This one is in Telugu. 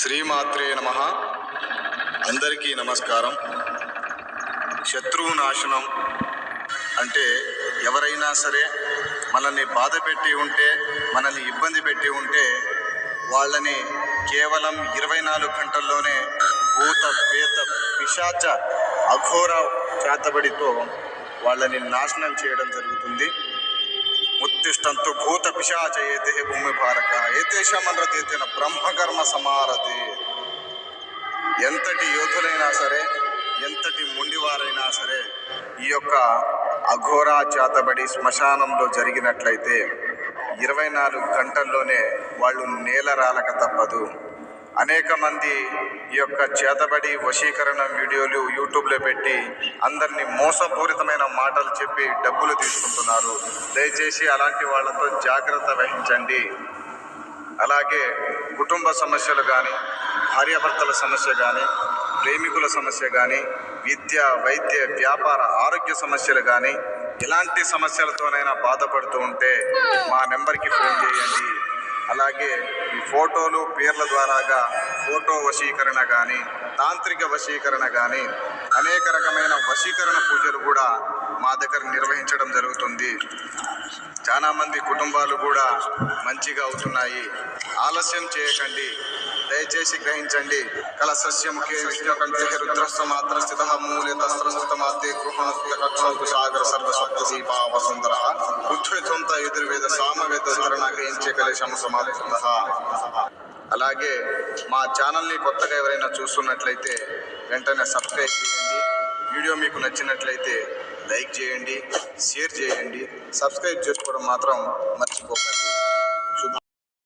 శ్రీమాత్రే నమ. అందరికీ నమస్కారం. శత్రువు నాశనం అంటే ఎవరైనా సరే మనల్ని బాధ పెట్టి ఉంటే మనల్ని ఇబ్బంది పెట్టి ఉంటే వాళ్ళని కేవలం ఇరవై నాలుగు గంటల్లోనే భూత పేత పిశాచ అఘోర చేతబడితో వాళ్ళని నాశనం చేయడం జరుగుతుంది. తిష్టంతు భూత పిశాచ ఏతే భూమి భారక. ఏతేషమనరతేన బ్రహ్మకర్మ సమారతి. ఎంతటి యోధులైనా సరే ఎంతటి ముండివారైనా సరే ఈ యొక్క అఘోరా చేతబడి శ్మశానంలో జరిగినట్లయితే ఇరవై నాలుగు గంటల్లోనే వాళ్ళు నేలరాలక తప్పదు. అనేక మంది ఈ యొక్క చేతబడి వశీకరణ వీడియోలు యూట్యూబ్లో పెట్టి అందరినీ మోసపూరితమైన మాటలు చెప్పి డబ్బులు తీసుకుంటున్నారు. దయచేసి అలాంటి వాళ్ళతో జాగ్రత్త వహించండి. అలాగే కుటుంబ సమస్యలు కానీ భార్యాభర్తల సమస్య కానీ ప్రేమికుల సమస్య కానీ విద్య వైద్య వ్యాపార ఆరోగ్య సమస్యలు కానీ ఎలాంటి సమస్యలతోనైనా బాధపడుతూ ఉంటే మా నెంబర్కి ఫోన్ చేయండి. అలాగే ఈ ఫోటోలు పేర్ల ద్వారాగా ఫోటో వశీకరణ కానీ తాంత్రిక వశీకరణ కానీ అనేక రకమైన వశీకరణ పూజలు కూడా మా దగ్గర నిర్వహించడం జరుగుతుంది. చాలామంది కుటుంబాలు కూడా మంచిగా అవుతున్నాయి. ఆలస్యం చేయకండి. దయచేసి గ్రహించండి. కల సస్యముఖే విష్ణుకంఠే రుద్రస్వ మాత్ర స్థిత మూల్యత తస్త్రస్థిత మాతే సాగర సర్వ సప్త దీపా ఎదుర్వేద సామవేద ధరణ గ్రహించే కలేశం సమాధిత అలాగే మా ఛానల్ని కొత్తగా ఎవరైనా చూస్తున్నట్లయితే వెంటనే సబ్స్క్రైబ్ చేయండి. వీడియో మీకు నచ్చినట్లయితే లైక్ చేయండి షేర్ చేయండి. సబ్స్క్రైబ్ చేసుకోవడం మాత్రం మర్చిపోకండి.